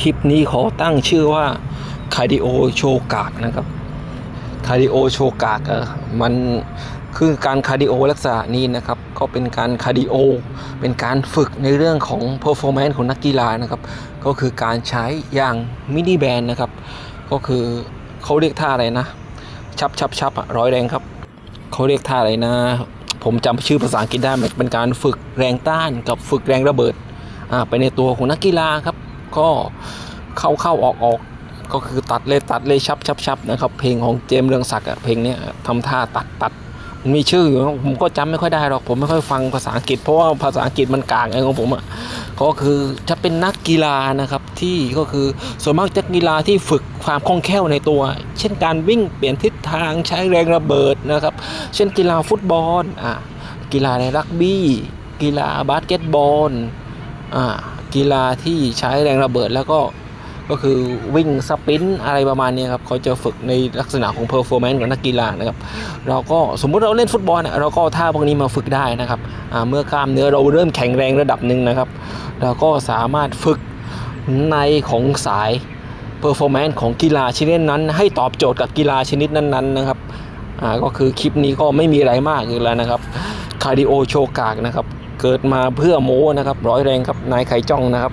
คลิปนี้ขอตั้งชื่อว่าคาร์ดิโอโชกากนะครับคาร์ดิโอโชกากเออมันคือการคาร์ดิโอลักษณะนี้นะครับก็เป็นการคาร์ดิโอเป็นการฝึกในเรื่องของ performance ของนักกีฬานะครับก็คือการใช้อย่างมินิแบนนะครับก็คือเขาเรียกท่าอะไรนะ ชับชับชับอะร้อยแรงครับเขาเรียกท่าอะไรนะ ผมจำชื่อภาษาอังกฤษได้เป็นการฝึกแรงต้านกับฝึกแรงระเบิดอ่าไปในตัวของนักกีฬาครับ ก็เข้าเข้าออกออกก็คือตัดเลยตัดเลยชับชับชับนะครับ เพลงของเจมส์เรืองศักดิ์อะเพลงเนี้ยทำท่าตัดตัดมันมีชื่ออยู่ผมก็จำไม่ค่อยได้หรอกผมไม่ค่อยฟังภาษาอังกฤษเพราะว่าภาษาอังกฤษมันกลางไงของผมอะก็คือจะเป็นนักกีฬานะครับที่ก็คือส่วนมากจะกีฬาที่ฝึกความคล่องแคล่วในตัว เช่นการวิ่งเปลี่ยนทิศทางใช้แรงระเบิดนะครับ เช่นกีฬาฟุตบอลอะกีฬาในรักบี้ กีฬาบาสเกตบอลอ่า กีฬาที่ใช้แรงระเบิดแล้วก็ก็คือวิ่งสปินอะไรประมาณนี้ครับเขาจะฝึกในลักษณะของเพอร์ฟอร์แมนซ์ของนักกีฬานะครับเราก็สมมุติเราเล่นฟุตบอลน่ะเราก็ท่าพวกนี้มาฝึกได้นะครับเมื่อกล้ามเนื้อเราเริ่มแข็งแรงระดับหนึ่งนะครับ เราก็สามารถฝึกในของสายเพอร์ฟอร์แมนซ์ของกีฬาชนิดนั้น ให้ตอบโจทย์กับกีฬาชนิดนั้นๆนะครับก็คือคลิปนี้ก็ไม่มีอะไรมากอยู่แล้วนะครับคาร์ดิโอโชกากนะครับ เกิดมาเพื่อโม้นะครับร้อยแรงครับนายไข่จ้องนะครับ